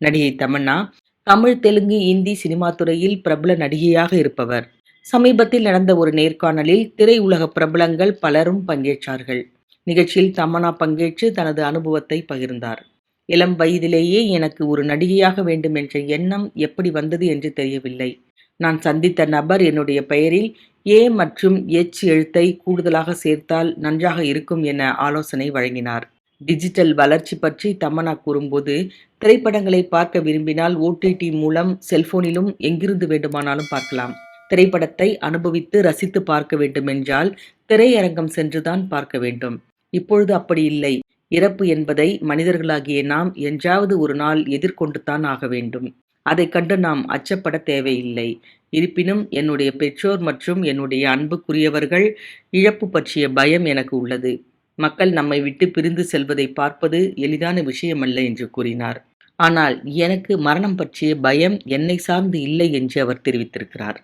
நடிகை தமன்னா தமிழ் தெலுங்கு இந்தி சினிமா துறையில் பிரபல நடிகையாக இருப்பவர். சமீபத்தில் நடந்த ஒரு நேர்காணலில் திரையுலக பிரபலங்கள் பலரும் பங்கேற்றார்கள். நிகழ்ச்சியில் தமன்னா பங்கேற்று தனது அனுபவத்தை பகிர்ந்தார். இளம் வயதிலேயே எனக்கு ஒரு நடிகையாக வேண்டும் என்ற எண்ணம் எப்படி வந்தது என்று தெரியவில்லை. நான் சந்தித்த நபர் என்னுடைய பெயரில் ஏ மற்றும் எச் எழுத்தை கூடுதலாக சேர்த்தால் நன்றாக இருக்கும் என ஆலோசனை வழங்கினார். டிஜிட்டல் வளர்ச்சி பற்றி தமனா கூறும்போது திரைப்படங்களை பார்க்க விரும்பினால் ஓடிடி மூலம் செல்போனிலும் எங்கிருந்து வேண்டுமானாலும் பார்க்கலாம். திரைப்படத்தை அனுபவித்து ரசித்து பார்க்க வேண்டுமென்றால் திரையரங்கம் சென்றுதான் பார்க்க வேண்டும். இப்பொழுது அப்படி இல்லை. இறப்பு என்பதை மனிதர்களாகிய நாம் என்றாவது ஒரு நாள் எதிர்கொண்டுதான் ஆக வேண்டும். அதைக் கண்டு நாம் அச்சப்பட தேவையில்லை. இருப்பினும் என்னுடைய பெற்றோர் மற்றும் என்னுடைய அன்புக்குரியவர்கள் இழப்பு பற்றிய பயம் எனக்கு உள்ளது. மக்கள் நம்மை விட்டு பிரிந்து செல்வதை பார்ப்பது எளிதான விஷயமல்ல என்று கூறினார். ஆனால் எனக்கு மரணம் பற்றிய பயம் என்னை சார்ந்து இல்லை என்று அவர் தெரிவித்திருக்கிறார்.